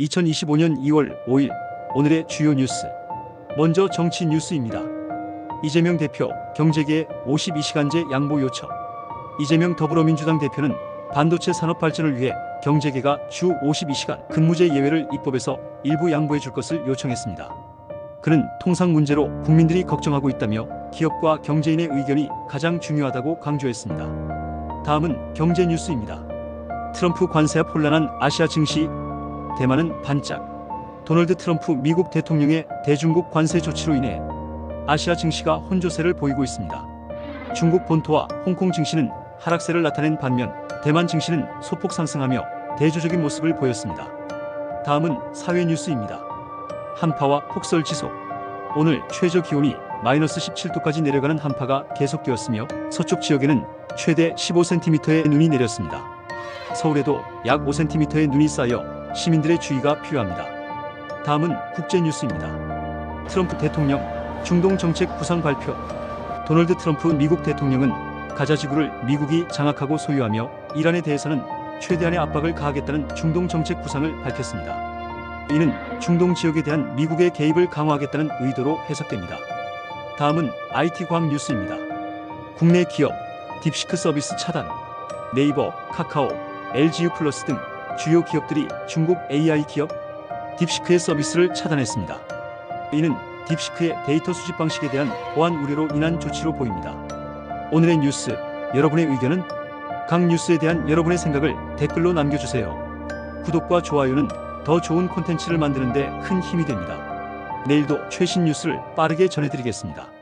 2025년 2월 5일 오늘의 주요 뉴스. 먼저 정치 뉴스입니다. 이재명 대표 경제계에 52시간제 양보 요청. 이재명 더불어민주당 대표는 반도체 산업 발전을 위해 경제계가 주 52시간 근무제 예외를 입법에서 일부 양보해 줄 것을 요청했습니다. 그는 통상 문제로 국민들이 걱정하고 있다며 기업과 경제인의 의견이 가장 중요하다고 강조했습니다. 다음은 경제 뉴스입니다. 트럼프 관세와 혼란한 아시아 증시 대만은 반짝. 도널드 트럼프 미국 대통령의 대중국 관세 조치로 인해 아시아 증시가 혼조세를 보이고 있습니다. 중국 본토와 홍콩 증시는 하락세를 나타낸 반면 대만 증시는 소폭 상승하며 대조적인 모습을 보였습니다. 다음은 사회 뉴스입니다. 한파와 폭설 지속. 오늘 최저 기온이 마이너스 17도까지 내려가는 한파가 계속되었으며 서쪽 지역에는 최대 15cm의 눈이 내렸습니다. 서울에도 약 5cm의 눈이 쌓여 시민들의 주의가 필요합니다. 다음은 국제 뉴스입니다. 트럼프 대통령 중동 정책 구상 발표. 도널드 트럼프 미국 대통령은 가자 지구를 미국이 장악하고 소유하며 이란에 대해서는 최대한의 압박을 가하겠다는 중동 정책 구상을 밝혔습니다. 이는 중동 지역에 대한 미국의 개입을 강화하겠다는 의도로 해석됩니다. 다음은 IT 과학 뉴스입니다. 국내 기업 딥시크 서비스 차단. 네이버, 카카오, LGU 플러스 등 주요 기업들이 중국 AI 기업 딥시크의 서비스를 차단했습니다. 이는 딥시크의 데이터 수집 방식에 대한 보안 우려로 인한 조치로 보입니다. 오늘의 뉴스, 여러분의 의견은? 각 뉴스에 대한 여러분의 생각을 댓글로 남겨주세요. 구독과 좋아요는 더 좋은 콘텐츠를 만드는데 큰 힘이 됩니다. 내일도 최신 뉴스를 빠르게 전해드리겠습니다.